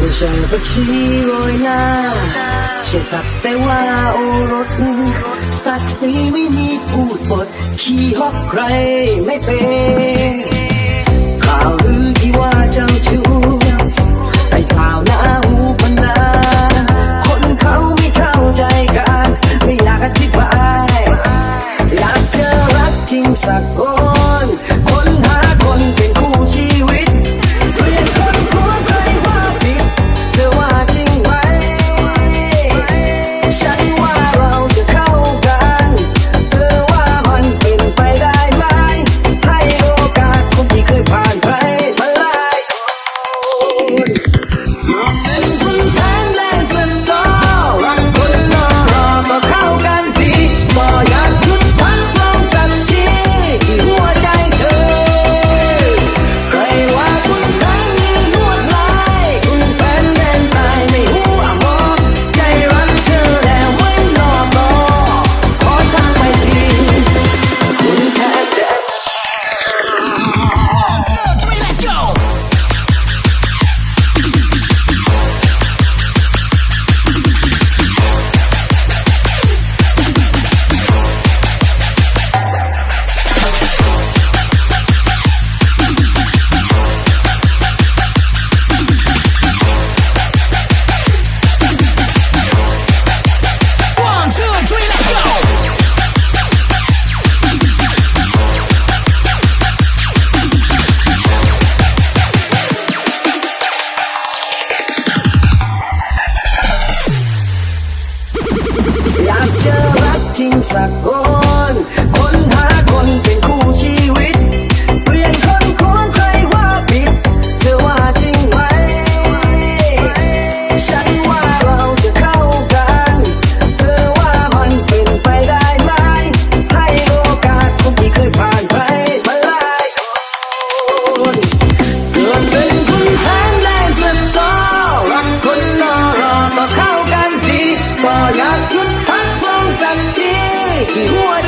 ไม่ใช่ประชีโรยหน้าใช่สักแต่ว่าโอรสศักดิ์ศรีไม่มีพูดบทขี้ฮอกใครไม่เป็นข่าวลือที่ว่า จริงสักคนคนหาคนเป็นคู่ชีวิต เปลี่ยนคนคุ้นใครว่าผิด เธอว่าจริงไหม ฉันว่าเราจะเข้ากัน เธอว่ามันเป็นไปได้ไหม ให้โอกาสคนที่เคยผ่านไปมาไล่คนเกินไป 我